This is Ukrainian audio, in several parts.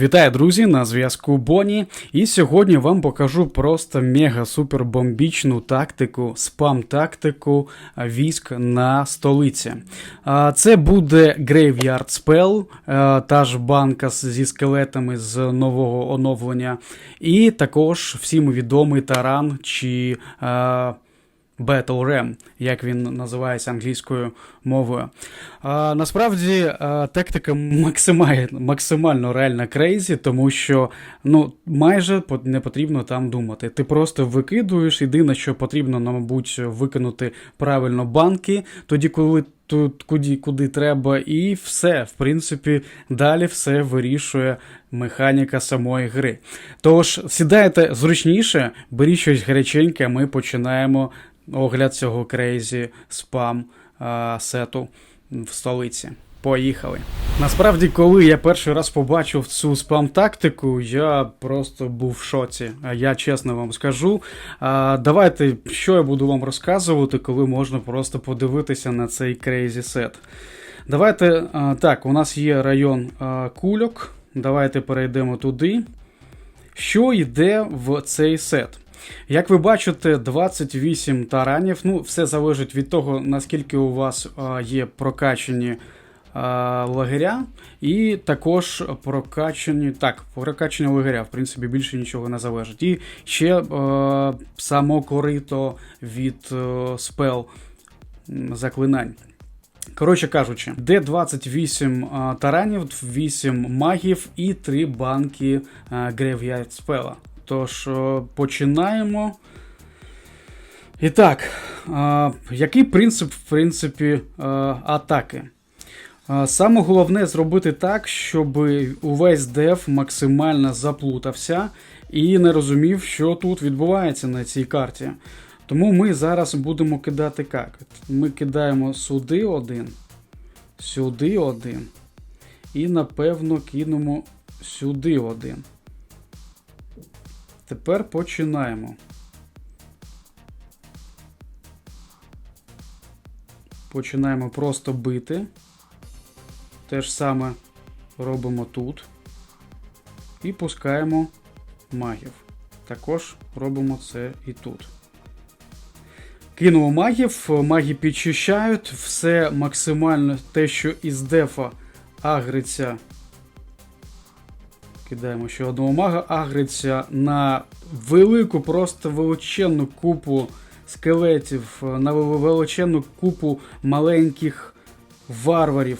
Вітаю, друзі! На зв'язку Боні. І сьогодні вам покажу просто мега-супер бомбічну тактику, спам-тактику військ на столиці. Це буде Graveyard Spell, та ж банка зі скелетами з нового оновлення. І також всім відомий таран чи. Battle Ram, як він називається англійською мовою. А, Насправді а, тактика максимально максимально реально крейзі, тому що ну, майже не потрібно там думати. Ти просто викидуєш. Єдине, що потрібно, мабуть, викинути правильно банки, тоді, коли тут куди куди треба, і все, в принципі, далі все вирішує механіка самої гри. Тож, сідайте зручніше, беріть щось гаряченьке, ми починаємо огляд цього крейзі спам сету в столиці. Поїхали. Насправді, коли я перший раз побачив цю спам-тактику, я просто був в шоці. Я чесно вам скажу. Давайте що я буду вам розказувати, коли можна просто подивитися на цей крейзі сет. Давайте так, у нас є район кульок. Давайте перейдемо туди. Що йде в цей сет? Як ви бачите, 28 таранів. Ну, все залежить від того, наскільки у вас є прокачені Е, лагеря, і також прокачені так, прокачені лагеря, в принципі, більше нічого не залежить. І ще е, само корито від е, спел заклинань. Коротше кажучи, Д-28 е, таранів, 8 магів і 3 банки е, Graveyard спела. Тож, починаємо. І так, який принцип в принципі, атаки? Саме головне зробити так, щоб увесь деф максимально заплутався і не розумів, що тут відбувається на цій карті. Тому ми зараз будемо кидати як? Ми кидаємо сюди один, сюди один. І напевно кинемо сюди один. Тепер починаємо. Починаємо просто бити. Те ж саме робимо тут і пускаємо магів. Також робимо це і тут. Кинув магів, маги підчищають, все максимально те, що із дефа агриться. Кидаємо ще одного мага, агриться на велику, просто величенну купу скелетів, на величенну купу маленьких варварів.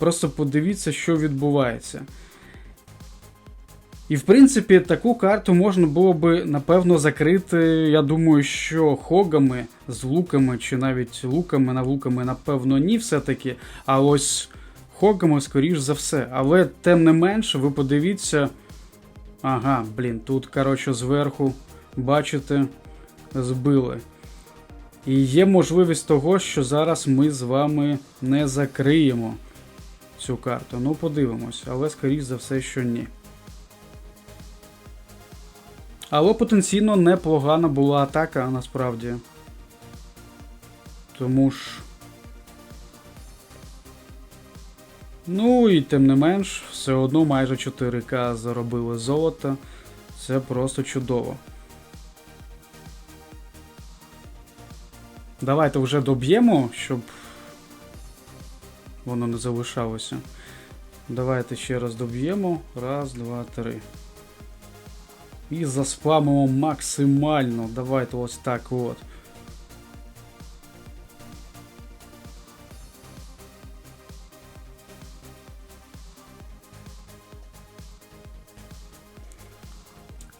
Просто подивіться, що відбувається. І, в принципі, таку карту можна було би, напевно, закрити, я думаю, що хогами з луками, чи навіть луками на луками, напевно, ні, все-таки. А ось хогами, скоріш за все. Але, тим не менше, ви подивіться. Ага, блін, тут, коротше, зверху, бачите, збили. І є можливість того, що зараз ми з вами не закриємо цю карту. Ну, подивимось, але скоріш за все, що ні. Але потенційно непогана була атака насправді. Тому ж. Ну і тим не менш, все одно майже 4К заробили золота. Це просто чудово. Давайте вже доб'ємо, щоб воно не залишалося. Давайте ще раз доб'ємо. Раз, два, три. І заспамимо максимально. Давайте ось так от.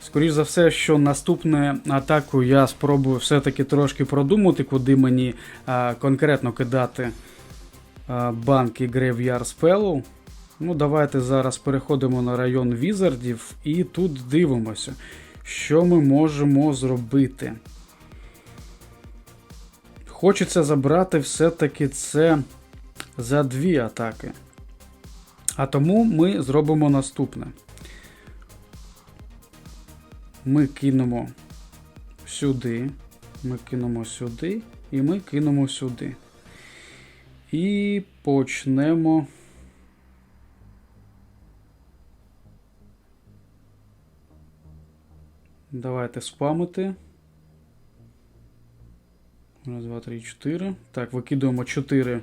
Скоріше за все, що наступне атаку я спробую все-таки трошки продумати, куди мені а, конкретно кидати банк ігри в Ярспеллоу. Ну, Давайте зараз переходимо на район візардів і тут дивимося, що ми можемо зробити. Хочеться забрати все-таки це за дві атаки. А тому ми зробимо наступне. Ми кинемо сюди, ми кинемо сюди і ми кинемо сюди. І почнемо. Давайте спамити. Раз, два, три, чотири. Так, викидуємо чотири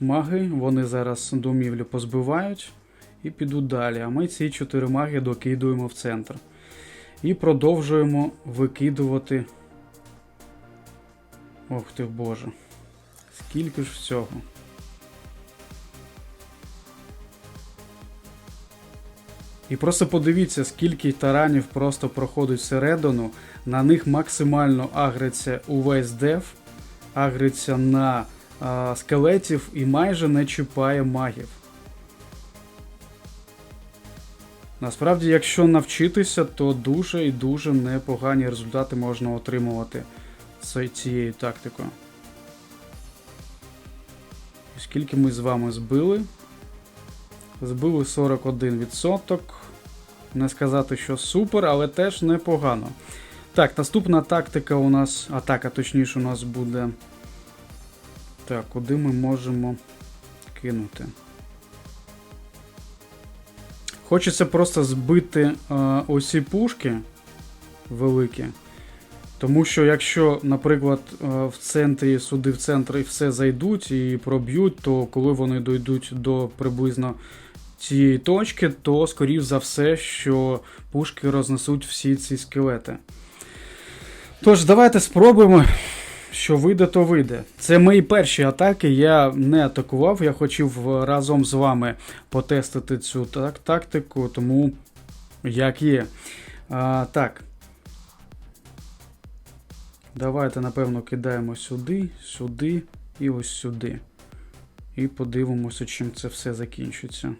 маги. Вони зараз домівлю позбивають. І піду далі. А ми ці чотири маги докидуємо в центр. І продовжуємо викидувати. Ох ти боже. Скільки ж всього. І просто подивіться, скільки таранів просто проходить всередину. На них максимально агриться увесь деф, агриться на а, скелетів і майже не чіпає магів. Насправді, якщо навчитися, то дуже і дуже непогані результати можна отримувати цією тактикою. І Скільки ми з вами збили? Збили 41%. Не сказати, що супер, але теж непогано. Так, наступна тактика у нас. Атака, точніше, у нас буде. Так, куди ми можемо кинути? Хочеться просто збити е, усі пушки великі. Тому що якщо, наприклад, е, в центрі суди в центрі все зайдуть і проб'ють, то коли вони дійдуть до приблизно цієї точки, то скоріш за все, що пушки рознесуть всі ці скелети. Тож, давайте спробуємо. Що вийде, то вийде. Це мої перші атаки. Я не атакував. Я хотів разом з вами потестити цю так, тактику, тому як є. А, Так. Давайте, напевно, кидаємо сюди, сюди і ось сюди. І подивимося, чим це все закінчиться.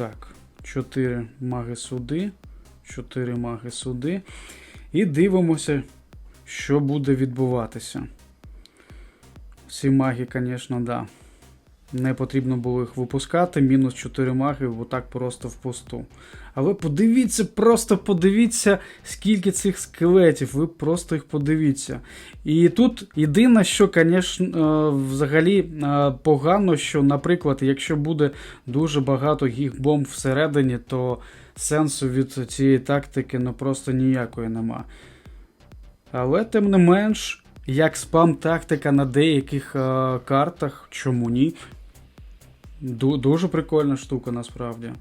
Так, 4 маги суди, 4 маги суди. І дивимося, що буде відбуватися. Всі маги, звісно, да. Не потрібно було їх випускати. Мінус 4 маги, бо так просто впусту. Але подивіться, просто подивіться, скільки цих скелетів. Ви просто їх подивіться. І тут єдине, що, звісно, взагалі е, погано, що, наприклад, якщо буде дуже багато гіг-бомб всередині, то сенсу від цієї тактики ну, просто ніякої нема. Але тим не менш. Як спам-тактика на деяких е, картах, чому ні? Ду дуже прикольна штука насправді.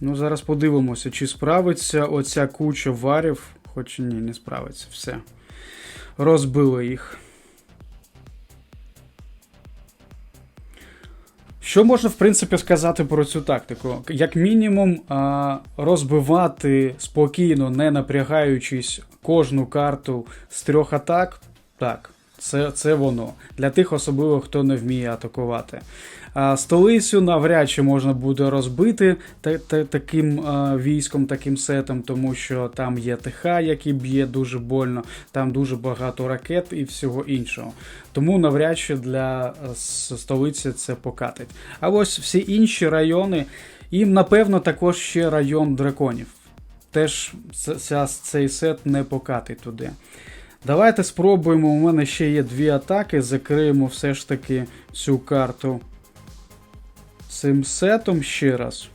Ну, зараз подивимося, чи справиться оця куча варів. Хоч ні, не справиться. Все. Розбили їх. Що можна, в принципі, сказати про цю тактику? Як мінімум, розбивати спокійно, не напрягаючись кожну карту з трьох атак. Так, це це воно. Для тих, особливо, хто не вміє атакувати. Столицю навряд чи можна буде розбити та, та, таким а, військом, таким сетом, тому що там є ТХ, який б'є дуже больно, там дуже багато ракет і всього іншого. Тому навряд чи для столиці це покатить. А ось всі інші райони, і, напевно, також ще район драконів. Теж ця, цей сет не покатить туди. Давайте спробуємо. У мене ще є дві атаки. Закриємо все ж таки цю карту цим сетом ще раз.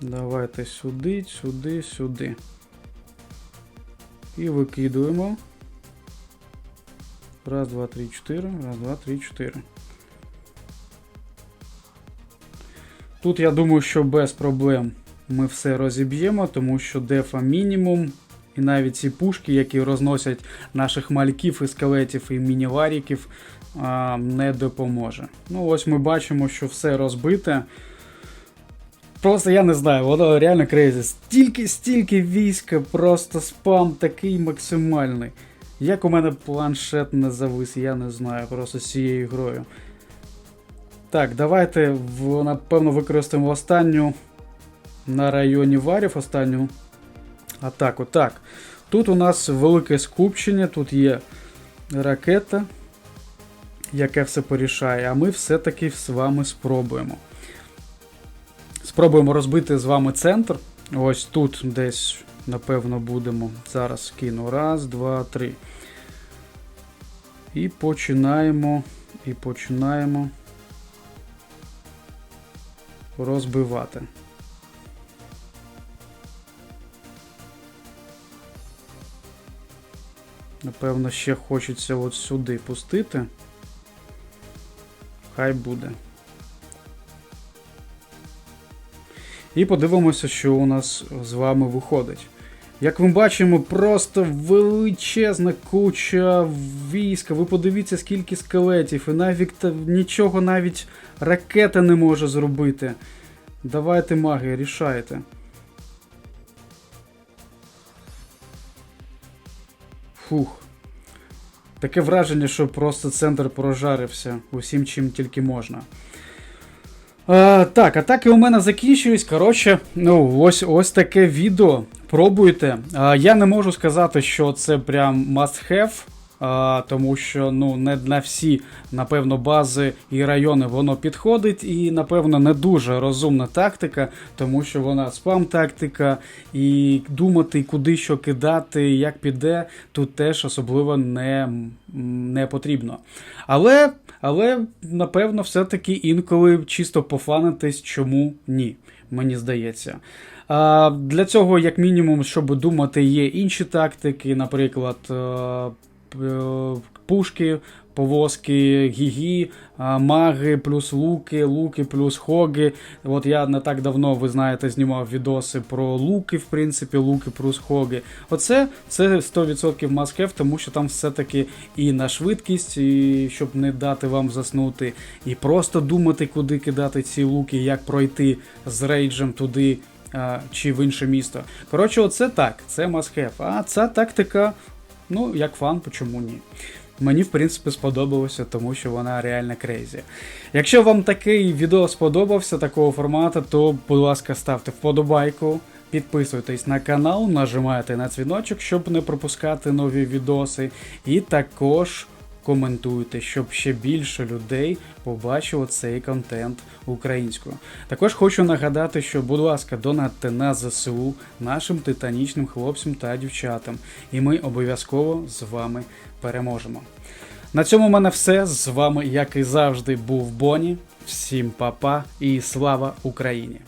Давайте сюди, сюди, сюди. І викидуємо. Раз, два, три, чотири. Раз, два, три, чотири. Тут я думаю, що без проблем ми все розіб'ємо, тому що дефа мінімум. І навіть ці пушки, які розносять наших мальків і скелетів і мініваріків, не допоможе. Ну, ось ми бачимо, що все розбите. Просто я не знаю, воно реально крейзі. Стільки, стільки війська, просто спам такий максимальний. Як у мене планшет не завис, я не знаю, просто з цією грою. Так, давайте напевно використаємо останню на районі варів, останню атаку. Так, отак. тут у нас велике скупчення, тут є ракета, яке все порішає, а ми все-таки з вами спробуємо. Спробуємо розбити з вами центр. Ось тут десь напевно, будемо. Зараз кину. Раз, два, три. І починаємо. І починаємо розбивати. Напевно, ще хочеться от сюди пустити. Хай буде. І подивимося, що у нас з вами виходить. Як ми бачимо, просто величезна куча війська. Ви подивіться, скільки скелетів, і навіть нічого навіть ракета не може зробити. Давайте, маги, рішайте. Фух. Таке враження, що просто центр прожарився усім, чим тільки можна. А, так, атаки у мене закінчують. Коротше, ну, ось ось таке відео. Пробуйте. А, я не можу сказати, що це прям must have. А, тому що ну не на всі, напевно, бази і райони воно підходить, і, напевно, не дуже розумна тактика, тому що вона спам-тактика, і думати, куди що кидати, як піде, тут теж особливо не, не потрібно. Але, але, напевно, все-таки інколи чисто пофанитись, чому ні, мені здається. Для цього, як мінімум, щоб думати, є інші тактики, наприклад. Е, Пушки, повозки, гігі, маги, плюс луки, луки, плюс хоги. От я не так давно, ви знаєте, знімав відоси про луки, в принципі, луки плюс хоги. Оце це 100% must have, тому що там все-таки і на швидкість, і щоб не дати вам заснути, і просто думати, куди кидати ці луки, як пройти з рейджем туди. Чи в інше місто. Коротше, оце так, це have. А ця тактика, ну, як фан, чому ні? Мені, в принципі, сподобалося, тому що вона реально крейзі. Якщо вам такий відео сподобався такого формату, то, будь ласка, ставте вподобайку, підписуйтесь на канал, нажимайте на дзвіночок, щоб не пропускати нові відоси. І також коментуйте, щоб ще більше людей побачило цей контент українською. Також хочу нагадати, що, будь ласка, донатьте на ЗСУ нашим титанічним хлопцям та дівчатам, і ми обов'язково з вами переможемо. На цьому в мене все. З вами, як і завжди, був Боні. Всім па-па і слава Україні!